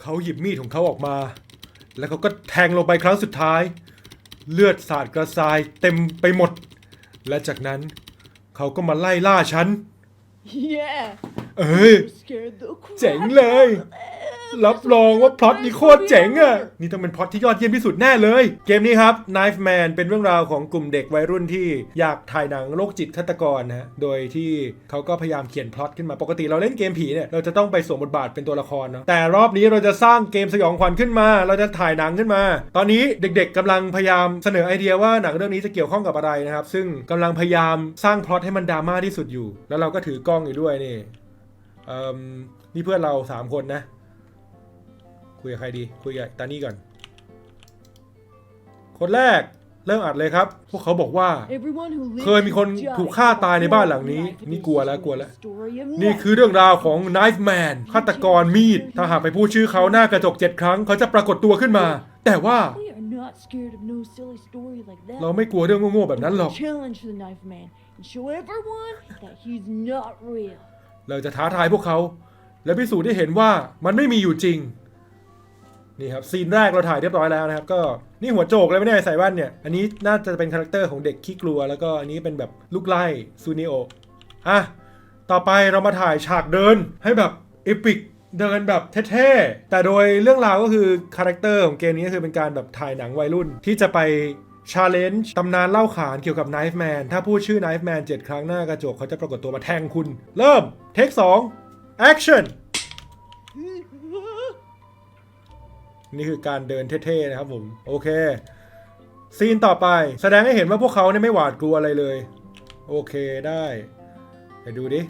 เขาหยิบมีดของเขาออกมา แล้วเขาก็แทงลงไปครั้งสุดท้าย เลือดสาดกระจายเต็มไปหมด และจากนั้นเขาก็มาไล่ล่าฉัน Yeah, เอ้ย scared the crap เจ๋งเลย รับรองว่าพล็อตนี้โคตรเจ๋งอะนี่ต้องเป็นพล็อตที่ยอดเยี่ยมที่สุดแน่เลย เกมนี้ครับ Knife Man เป็นเรื่องราวของกลุ่มเด็กวัยรุ่นที่อยากถ่ายหนังโรคจิตฆาตกรนะฮะโดยที่เขาก็พยายามเขียนพล็อตขึ้นมาปกติเราเล่นเกมผีเนี่ยเราจะต้องไปสวมบทบาทเป็นตัวละครเนาะแต่รอบนี้เราจะสร้างเกมสยองขวัญขึ้นมา เราจะถ่ายหนังขึ้นมา ตอนนี้เด็ก ๆกำลังพยายามเสนอไอเดียว่าหนังเรื่องนี้จะเกี่ยวข้องกับอะไรนะครับซึ่งกำลังพยายามสร้างพล็อตให้มันดราม่าที่สุดอยู่ แล้วเราก็ถือกล้องอยู่ด้วยนี่อ่มนี่เพื่อนเราสามคนนะ คุยกับใครดี คุยกับตานี่ก่อน คนแรกเริ่มอัดเลยครับ พวกเขาบอกว่า Everyone who lives เคยมีคน and ถูก dies ฆ่าตายในบ้านหลังนี้ Knife นี่ is กลัวแล้ว the กลัวแล้ว story of นี่ Knife. คือเรื่องราวของ Knife Man ฆาตกรมีด ถ้าหากไปพูดชื่อเขาหน้ากระจกเจ็ดครั้ง เขาจะปรากฏตัวขึ้นมา แต่ว่า We are not scared of no silly story like that. เราไม่กลัวเรื่องโง่ๆแบบนั้นหรอก Challenge the Knife Man and show everyone that he's not real. เราจะท้าทายพวกเขา และพิสูจน์ให้เห็นว่ามันไม่มีอยู่จริง นี่ครับซีนแรกเราถ่ายเรียบร้อยแล้วนะครับก็นี่หัวโจกเลยไม่ได้ใส่แว่นเนี่ย อันนี้น่าจะเป็นคาแรคเตอร์ของเด็กขี้กลัว แล้วก็อันนี้เป็นแบบลูกไล่ซูนิโออะต่อไปเรามาถ่ายฉากเดินให้แบบเอปิกเดินแบบเท่ๆ แต่โดยเรื่องราวก็คือคาแรคเตอร์ของเกมนี้ก็คือเป็นการแบบถ่ายหนังวัยรุ่น ที่จะไปชาเลนจ์ตำนานเล่าขานเกี่ยวกับ Knife Man ถ้าพูดชื่อ Knife Man 7 ครั้งหน้ากระจกเขาจะปรากฏตัวมาแทงคุณ เริ่มเทค2 action นี่คือการเดินเท่ๆนะครับผม โอเค ซีนต่อไป แสดงให้เห็นว่าพวกเขาเนี่ยไม่หวาดกลัวอะไรเลย โอเคได้ไปดูดิ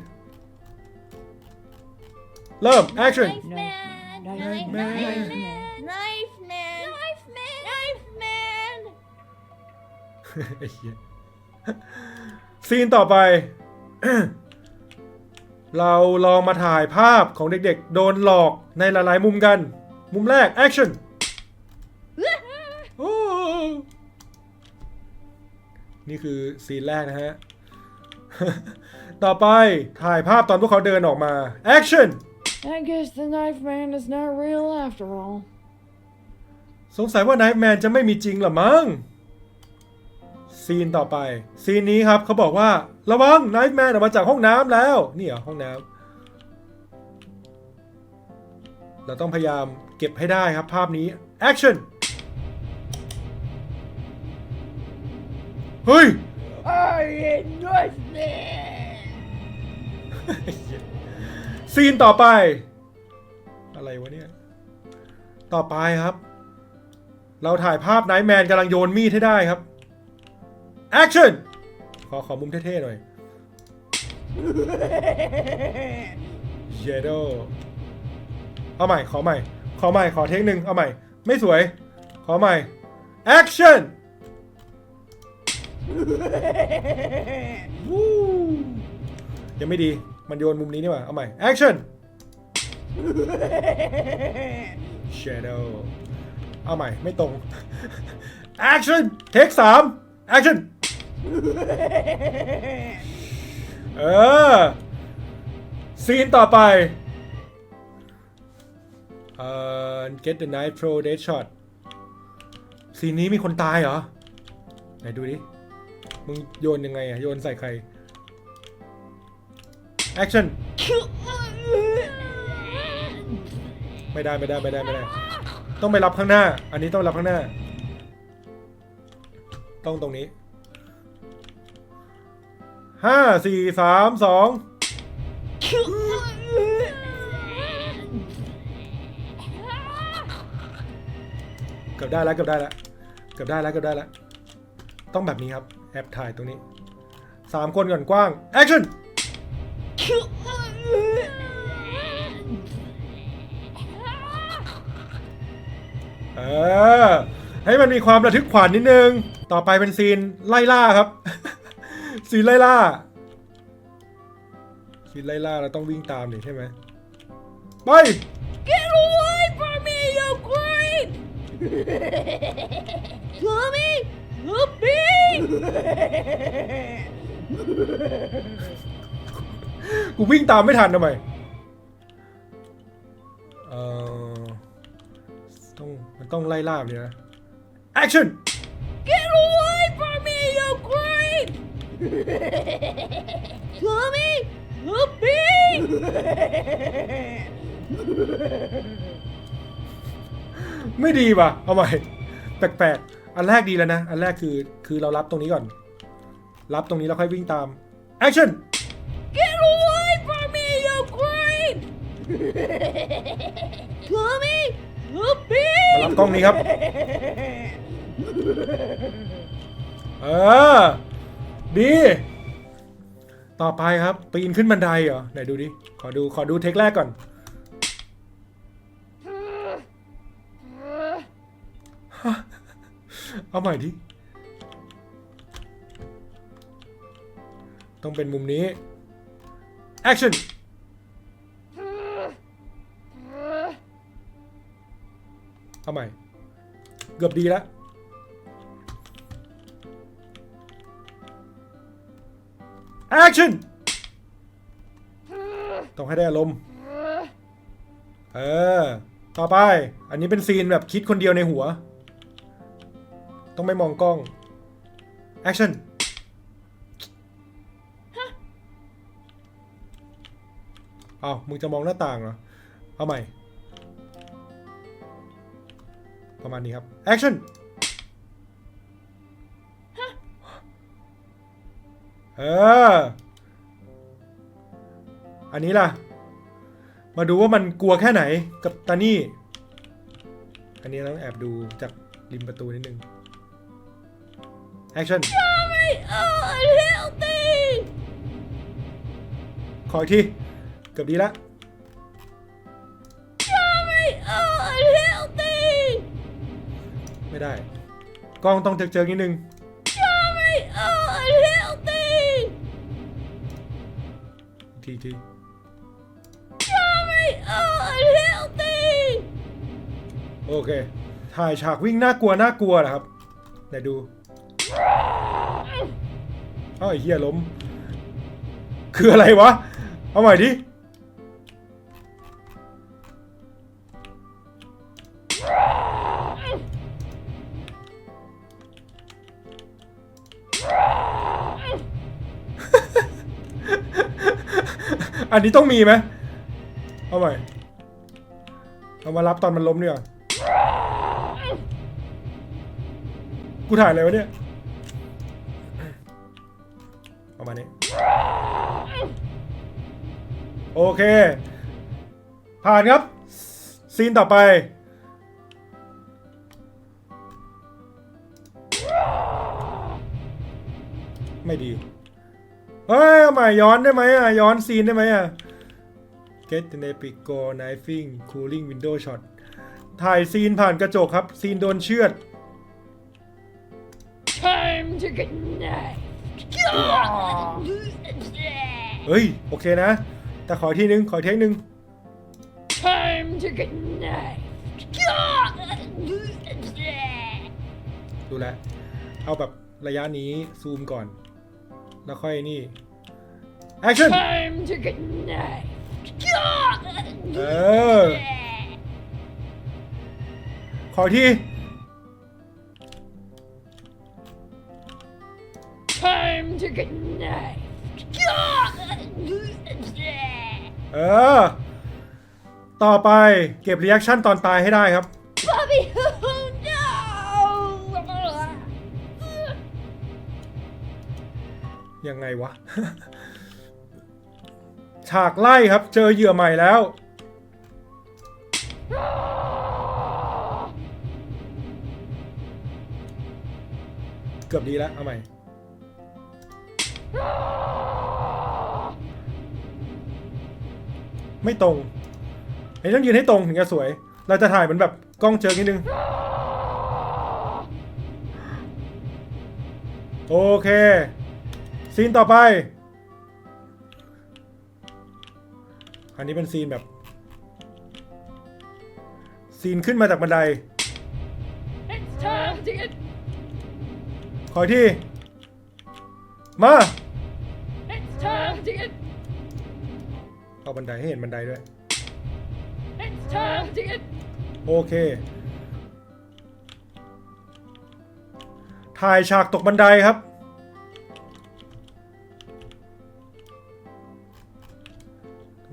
เริ่ม action Knife Man, Knife Knife Man. Man, Knife Man. Knife Man. Knife Man. ไอ้เหี้ยซีนต่อไป เราลองมาถ่ายภาพของเด็กๆ โดนหลอกในหลายๆมุมกัน มุมแรก action โอ้นี่คือซีนแรกนะฮะ ต่อไปถ่ายภาพตอนพวกเขาเดินออกมา action I guess the Knife Man is not real after all. สงสัยว่า Knife Man จะไม่มีจริงเหรอมั้ง ซีนต่อไป ซีนนี้ครับเขาบอกว่า ระวัง Knife Man ออกมาจากห้องน้ำแล้ว นี่เหรอห้องน้ำ เราต้องพยายามเก็บให้ได้ครับภาพนี้ action เฮ้ย ซีนต่อไป อะไรวะเนี่ย ต่อไปครับ เราถ่ายภาพไนท์แมนกำลังโยนมีดให้ได้ครับ action ขอขอมุมเท่ๆหน่อยเยโด เอาใหม่ ขอใหม่ ขอใหม่ ขอเทคหนึ่งเอาใหม่ ไม่สวย ขอใหม่ action วู้ยังไม่ดี มันโยนมุมนี้นี่หว่า เอาใหม่ action shadow เอาใหม่ ไม่ตรง action take สาม action เออ ซีนต่อไป เอ่อ get the knife pro dead shot ซีนนี้มีคนตายเหรอ ไหนดูดิ มึงโยนยังไงอะโยนใส่ใคร action ไม่ได้ไม่ได้ไม่ได้ไม่ได้ ต้องไปรับข้างหน้า อันนี้ต้องรับข้างหน้า ต้องตรงนี้ห้าสี่สามสอง เกือบได้แล้วเกือบได้แล้วเกือบได้แล้วเกือบได้แล้วต้องแบบนี้ครับแอบถ่ายตรงนี้สามคนก่อนกว้าง action เออให้มันมีความระทึกขวัญนิดนึง ต่อไปเป็นซีนไล่ล่าครับ ซีนไล่ล่า ซีนไล่ล่าเราต้องวิ่งตามนี่ใช่ไหมไป Tommy! Loopy! กูวิ่งตามไม่ทันทำไม เออต้องมันต้องไล่ล่าแบบนี้นะ action Get away from me, you creep! Tommy, help me! ไม่ดีว่ะเอาใหม่แปลกๆอันแรกดีแล้วนะ อันแรกคือคือเรารับตรงนี้ก่อน รับตรงนี้แล้วค่อยวิ่งตาม action Get away from me, you creep! Tommy, help me! มารับกล้องนี้ครับ เออ ดี ต่อไปครับ ปีนขึ้นบันไดเหรอ ไหนดูดิ ขอดู ขอดูเทคแรกก่อน เอาใหม่ดิ ต้องเป็นมุมนี้ action เอาใหม่ เกือบดีแล้ว action ต้องให้ได้อารมณ์ เออ ต่อไป อันนี้เป็นซีนแบบคิดคนเดียวในหัว ต้องไม่มองกล้อง action เอามึงจะมองหน้าต่างเหรอ เอาใหม่ ประมาณนี้ครับ action เออ อันนี้ล่ะ มาดูว่ามันกลัวแค่ไหนกับตานี่ อันนี้ต้องแอบดูจากริมประตูนิดนึง action Tommy, oh, help me! ขออีกที เกือบดีละ Tommy, oh, help me! ไม่ได้ กล้องต้องเจอๆนิดนึง Tommy, oh, help me! ทีที Tommy, oh, help me! โอเค ถ่ายฉากวิ่งน่ากลัวน่ากลัวเหรอครับไหนดู เอ้าไอ้เหี้ยล้ม คืออะไรวะ เอาใหม่ดิ อันนี้ต้องมีไหม เอาใหม่ เอามารับตอนมันล้มดีกว่ากูถ่ายอะไรวะเนี่ย เค ผ่านครับ ซีนต่อไป ไม่ดี เฮ้ยเอาใหม่ย้อนได้ไหมอะ ย้อนซีนได้ไหมอะ Get an epic go knifing cooling window shot ถ่ายซีนผ่านกระจกครับ ซีนโดนเชือด Time to get knifed. เฮ้ย โอเคนะ แต่ขอทีนึง ขอเทคนึง Time to get knifed. ดูแลวเอาแบบระยะนี้ซูมก่อน แล้วค่อยนี่ action Time to get knifed. เออ ขอที Time to get knifed. เออ ต่อไปเก็บรีแอคชั่นตอนตายให้ได้ครับ Bobby, oh no! ยังไงวะ ฉากไล่ครับ เจอเหยื่อใหม่แล้ว เกือบดีแล้ว เอาใหม่ ไม่ตรงไอ้ต้องยืนให้ตรงถึงจะสวย เราจะถ่ายเหมือนแบบกล้องเจอนิดนึง โอเค ซีนต่อไป อันนี้เป็นซีนแบบ ซีนขึ้นมาจากบันได It's time to get. ขออีกที่ มาาบันไดให้เห็นบันไดด้วยโอเค ถ่ายฉากตกบันไดครับ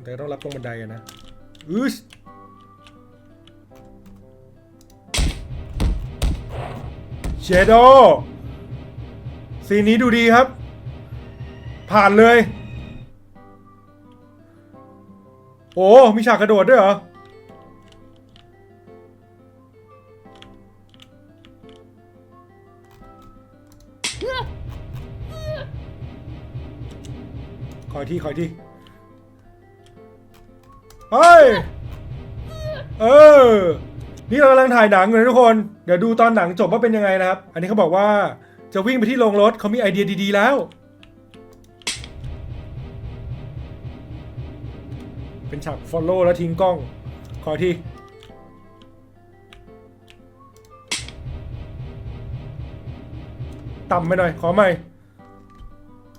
แต่ต้องรับตรงบันไดนะอือเชโดซีนนี้ดูดีครับ ผ่านเลย โอ้มีฉากกระโดดด้วยเหรอคอยที่คอยที่เฮ้ย เออ นี่เรากำลังถ่ายหนังอยู่นะทุกคน เดี๋ยวดูตอนหนังจบว่าเป็นยังไงนะครับ อันนี้เขาบอกว่าจะวิ่งไปที่โรงรถเขามีไอเดียดีๆแล้ว เป็นฉาก follow แล้วทิ้งกล้อง ขอที่ต่ำไปหน่อย ขอใหม่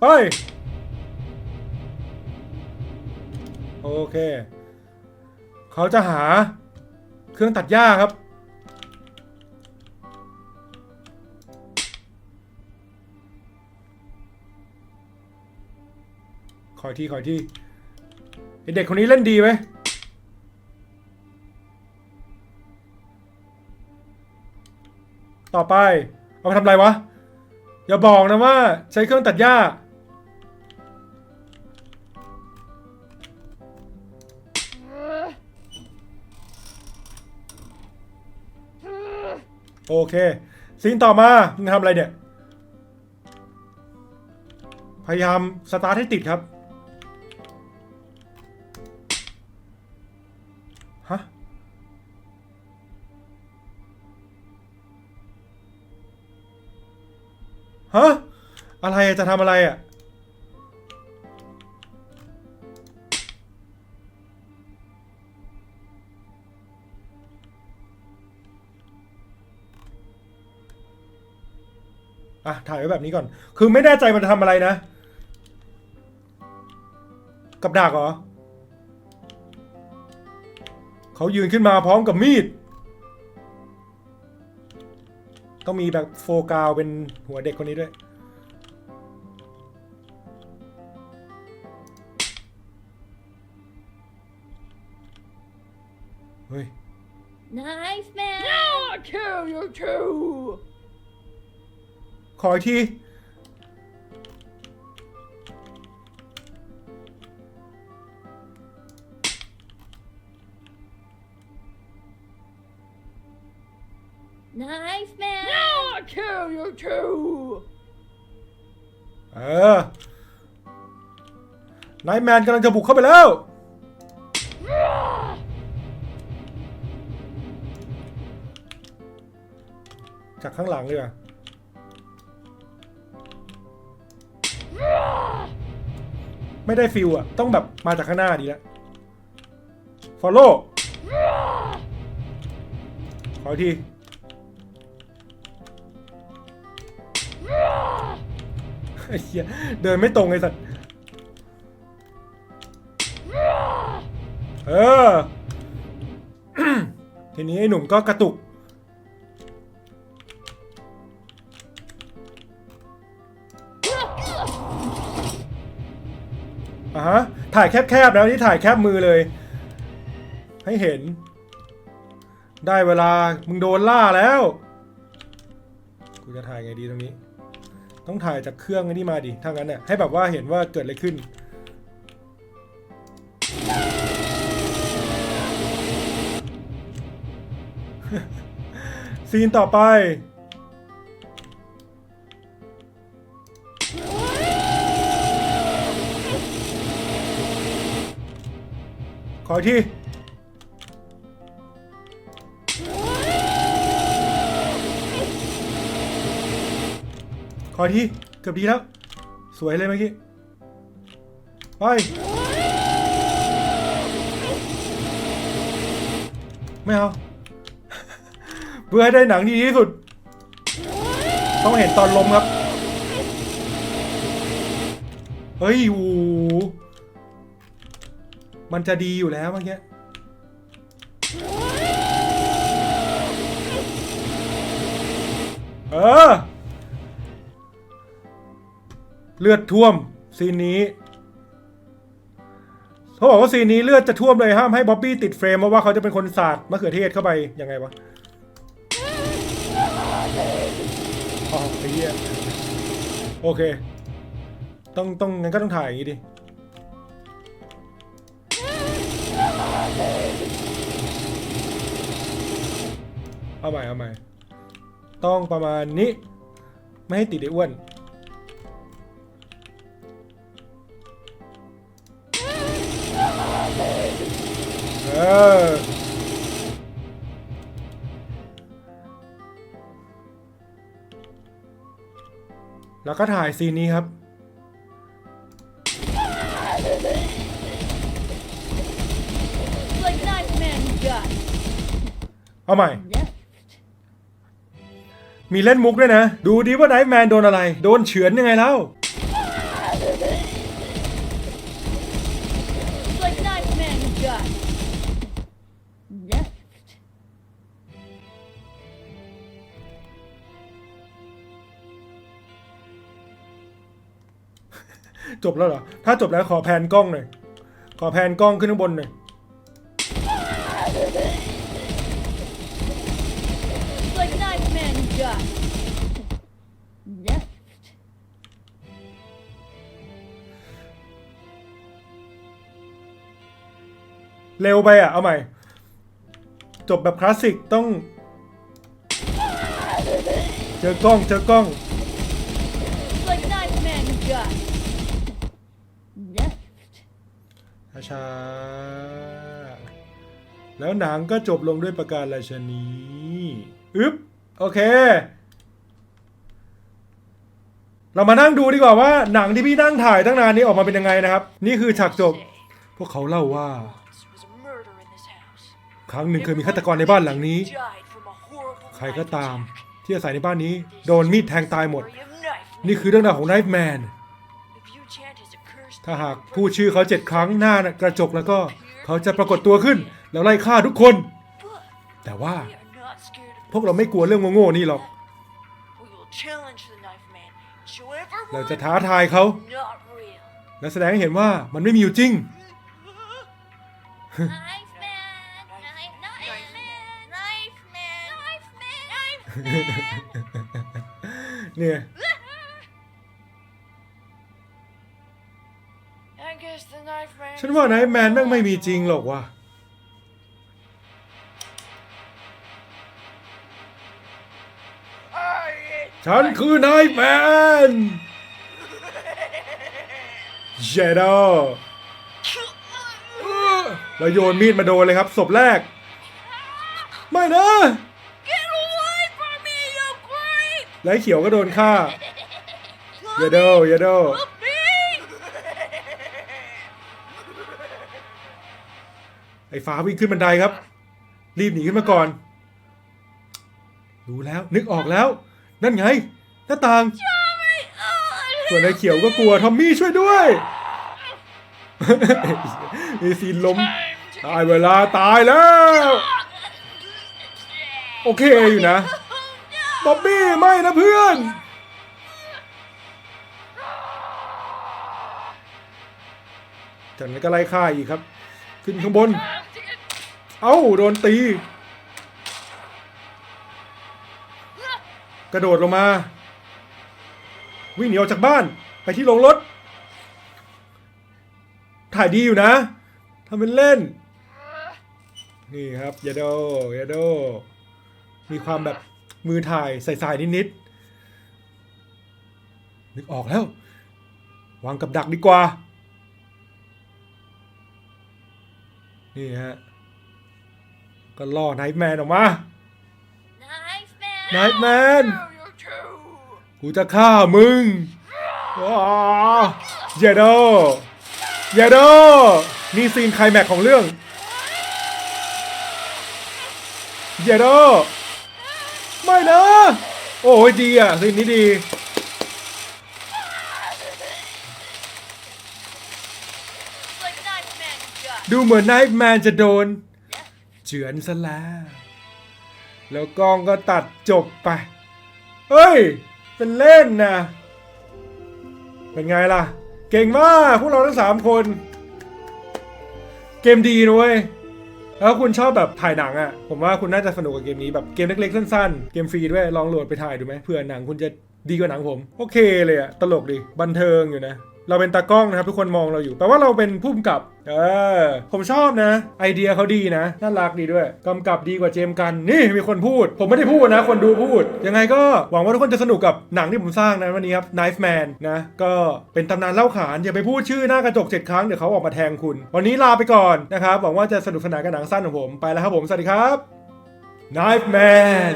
เฮ้ย โอเค เขาจะหาเครื่องตัดหญ้าครับ ขอที่ขอที่ เด็กคนนี้เล่นดีไหมต่อไป เอาไปทำอะไรวะ อย่าบอกนะว่าใช้เครื่องตัดหญ้า โอเคซีนต่อมามึงทำอะไรเนี่ย พยายามสตาร์ทให้ติดครับ ฮะอะไรจะทำอะไรอะอะถ่ายไว้แบบนี้ก่อน คือไม่แน่ใจมันจะทำอะไรนะ กับดักเหรอ เขายืนขึ้นมาพร้อมกับมีด ต้องมีแบบโฟกาวเป็นหัวเด็กคนนี้ด้วย เฮ้ย Knife man. I'll kill you too. ขออีกที นท์แมนกำลังจะบุกเข้าไปแล้ว จากข้างหลังเลยอะไม่ได้ฟิลอะ ต้องแบบมาจากข้างหน้าดีแล้ว follow ขออีกทีเหี้ยเดินไม่ตรงไอ้สัตว์ เออ ทีนี้ไอ้หนุ่มก็กระตุก อะฮะ ถ่ายแคบๆแล้วนี่ถ่ายแคบมือเลย ให้เห็น ได้เวลา มึงโดนล่าแล้ว กูจะถ่ายไงดีตรงนี้ ต้องถ่ายจากเครื่องอันนี้มาดิ ถ้างั้นเนี่ยให้แบบว่าเห็นว่าเกิดอะไรขึ้น ซีนต่อไป ขออีกทีขออีกทีเกือบดีแล้ว สวยเลยเมื่อกี้ ไป ไม่เอา เพื่อให้ได้หนังที่ดีที่สุด ต้องเห็นตอนลมครับ เฮ้ยโอ้มันจะดีอยู่แล้วเมื่อกี้เออ เลือดท่วมซีนนี้เขาบอกว่าซีนนี้เลือดจะท่วมเลยห้ามให้บ๊อบบี้ติดเฟรมเพราะว่าเขาจะเป็นคนสาดมะเขือเทศเข้าไปยังไงวะ โอเค ต้องต้องงั้นก็ต้องถ่ายอย่างนี้ดิ เอาใหม่เอาใหม่ ต้องประมาณนี้ ไม่ให้ติดไอ้อ้วนเออ แล้วก็ถ่ายซีนนี้ครับ Like knife man got เอาใหม่ left. มีเล่นมุกด้วยนะ ดูดิว่าไนท์แมนโดนอะไร โดนเฉือนยังไงแล้ว จบแล้วเหรอ ถ้าจบแล้วขอแพนกล้องหน่อย ขอแพนกล้องขึ้นข้างบนหน่อย Like knife man got left. เร็วไปอะ เอาใหม่ จบแบบคลาสสิกต้อง เจอกล้อง เจอกล้อง Like knife man got left. ช้าๆ แล้วหนังก็จบลงด้วยประการราชนีอึ๊บ โอเค เรามานั่งดูดีกว่าว่าหนังที่พี่นั่งถ่ายตั้งนานนี้ออกมาเป็นยังไงนะครับ นี่คือฉากจบ พวกเขาเล่าว่า ครั้งหนึ่งเคยมีฆาตกรในบ้านหลังนี้ ใครก็ตามที่อาศัยในบ้านนี้ โดนมีดแทงตายหมด นี่คือเรื่องราวของไนฟ์แมน ถ้าหาก name พูดชื่อเขาเจ็ดครั้งหน้ากระจกแล้วก็เขาจะปรากฏตัวขึ้น แล้วไล่ฆ่าทุกคน But แต่ว่า we are not scared of พวกเราไม่กลัวเรื่องโง่ๆนี่หรอก We will challenge the knife man. Show everyone เราจะท้าทายเขา not real. และแสดงให้เห็นว่ามันไม่มีอยู่จริง Knife man, knife, knife man, knife man, knife man, knife man. เนี่ย ฉันว่าไนท์แมนแม่งไม่มีจริงหรอกว่ะฉันคือไนท์แมนเจโดเราโยนมีดมาโดนเลยครับศพแรก ไม่นะ Get away from me, you creep! แล้วไอ้เขียวก็โดนฆ่าเยโดเยโด ไอ้ฟ้าวิ่งขึ้นบันไดครับ รีบหนีขึ้นมาก่อน รู้แล้วนึกออกแล้ว นั่นไง หน้าต่างส่วนไอ้เขียวก็กลัวทอมมี่ช่วยด้วยมีซีนล้มตายเวลาตายแล้ว โอเคอยู่นะบ๊อบบี้ไม่นะเพื่อน จากนั้นก็ไล่ฆ่าอีกครับ ขึ้นข้างบน เอ้า โดนตี กระโดดลงมา วิ่งหนีออกจากบ้านไปที่โรงรถ ถ่ายดีอยู่นะทำเป็นเล่น นี่ครับยาโดยาโด มีความแบบมือถ่ายใส่ๆนิดๆนึกออกแล้ว วางกับดักดีกว่า นี่ฮะ ก็ล่อไนท์แมนออกมา Knife man! ไนท์แมนกูจะฆ่ามึงว้าเยโดเยโดนี่ซีนไคลแม็กซ์ของเรื่องเยโดไม่นะ โอ้ยดีอะซีนนี้ดี Like knife man got. ดูเหมือนไนท์แมนจะโดน เฉือนซะแล้ว แล้วกล้องก็ตัดจบไป เฮ้ย เป็นเล่นนะ เป็นไงล่ะ เก่งมาก พวกเราทั้งสามคน เกมดีนะเว้ยแล้วคุณชอบแบบถ่ายหนังอะ่ะ ผมว่าคุณน่าจะสนุกกับเกมนี้แบบเกมเล็กๆสั้นๆ เกมฟรีด้วย ลองโหลดไปถ่ายดูไหมเผื่อหนังคุณจะดีกว่าหนังผม โอเคเลยอะ่ะ ตลกดี บันเทิงอยู่นะ เราเป็นตากล้องนะครับทุกคนมองเราอยู่แปลว่าเราเป็นผู้กำกับเออผมชอบนะ ไอเดียเขาดีนะน่ารักดีด้วยกำกับดีกว่าเจมส์กันนี่มีคนพูด ผมไม่ได้พูดนะ คนดูพูด ยังไงก็หวังว่าทุกคนจะสนุกกับหนังที่ผมสร้างนะวันนี้ครับ Knife Man นะก็เป็นตำนานเล่าขาน อย่าไปพูดชื่อหน้ากระจกเจ็ดครั้งเดี๋ยวเขาออกมาแทงคุณ วันนี้ลาไปก่อนนะครับหวังว่าจะสนุกสนานกับหนังสั้นของผมไปแล้วครับผมสวัสดีครับ Knife Man